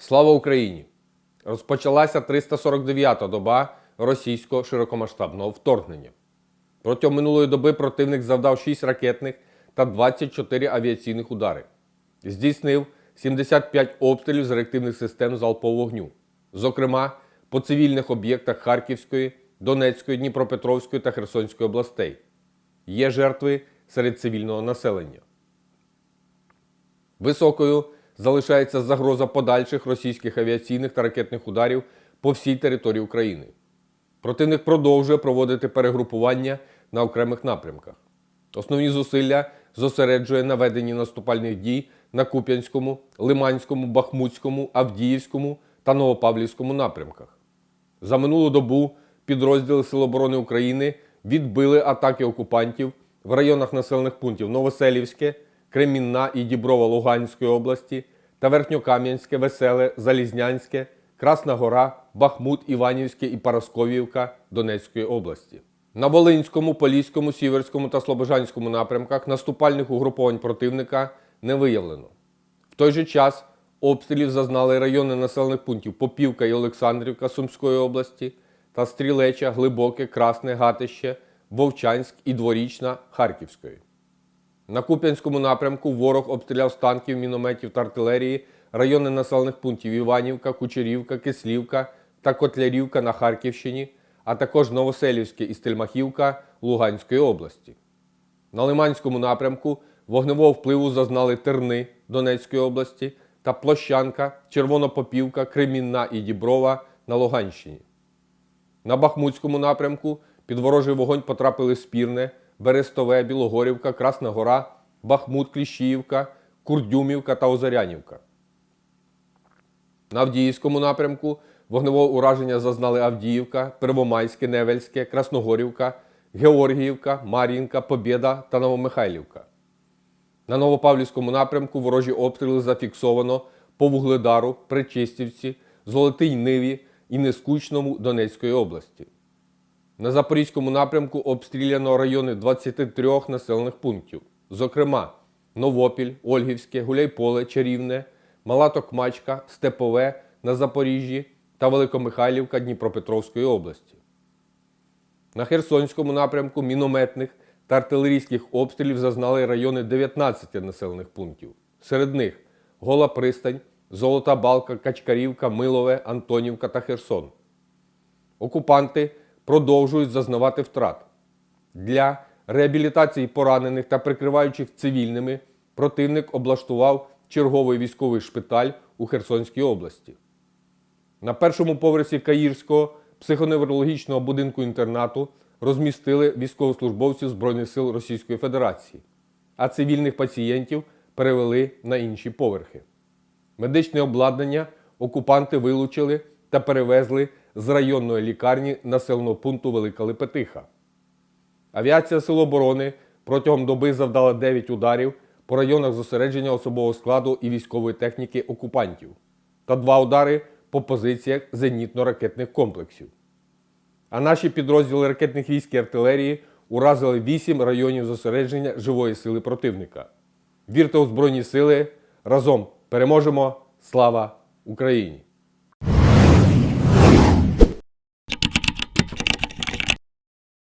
Слава Україні! Розпочалася 349-та доба російського широкомасштабного вторгнення. Протягом минулої доби противник завдав 6 ракетних та 24 авіаційних удари. Здійснив 75 обстрілів з реактивних систем залпового вогню, зокрема по цивільних об'єктах Харківської, Донецької, Дніпропетровської та Херсонської областей. Є жертви серед цивільного населення. Високою залишається загроза подальших російських авіаційних та ракетних ударів по всій території України. Противник продовжує проводити перегрупування на окремих напрямках. Основні зусилля зосереджує на веденні наступальних дій на Куп'янському, Лиманському, Бахмутському, Авдіївському та Новопавлівському напрямках. За минулу добу підрозділи Сил оборони України відбили атаки окупантів в районах населених пунктів Новоселівське, Кремінна і Діброва Луганської області та Верхньокам'янське, Веселе, Залізнянське, Красна Гора, Бахмут, Іванівське і Парасковіївка Донецької області. На Волинському, Поліському, Сіверському та Слобожанському напрямках наступальних угруповань противника не виявлено. В той же час обстрілів зазнали райони населених пунктів Попівка і Олександрівка Сумської області та Стрілеча, Глибоке, Красне, Гатище, Вовчанськ і Дворічна Харківської. На Куп'янському напрямку ворог обстріляв з танків, мінометів та артилерії райони населених пунктів Іванівка, Кучерівка, Кислівка та Котлярівка на Харківщині, а також Новоселівське і Стельмахівка Луганської області. На Лиманському напрямку вогневого впливу зазнали Терни Донецької області та Площанка, Червонопопівка, Кремінна і Діброва на Луганщині. На Бахмутському напрямку під ворожий вогонь потрапили Спірне, Берестове, Білогорівка, Красна Гора, Бахмут, Кліщіївка, Курдюмівка та Озарянівка. На Авдіївському напрямку вогневого ураження зазнали Авдіївка, Первомайське, Невельське, Красногорівка, Георгіївка, Мар'їнка, Побєда та Новомихайлівка. На Новопавлівському напрямку ворожі обстріли зафіксовано по Вугледару, Причистівці, Золотий Ниві і Нескучному Донецької області. На Запорізькому напрямку обстріляно райони 23 населених пунктів, зокрема Новопіль, Ольгівське, Гуляйполе, Чарівне, Мала Токмачка, Степове на Запоріжжі та Великомихайлівка Дніпропетровської області. На Херсонському напрямку мінометних та артилерійських обстрілів зазнали райони 19 населених пунктів. Серед них Гола Пристань, Золота Балка, Качкарівка, Милове, Антонівка та Херсон. Окупанти продовжують зазнавати втрат. Для реабілітації поранених та прикриваючих цивільними противник облаштував черговий військовий шпиталь у Херсонській області. На першому поверсі Каїрського психоневрологічного будинку інтернату розмістили військовослужбовців Збройних сил Російської Федерації, а цивільних пацієнтів перевели на інші поверхи. Медичне обладнання окупанти вилучили та перевезли з районної лікарні населеного пункту Велика Лепетиха. Авіація Сил оборони протягом доби завдала 9 ударів по районах зосередження особового складу і військової техніки окупантів та 2 удари по позиціях зенітно-ракетних комплексів. А наші підрозділи ракетних військ і артилерії уразили 8 районів зосередження живої сили противника. Вірте у Збройні сили! Разом переможемо! Слава Україні!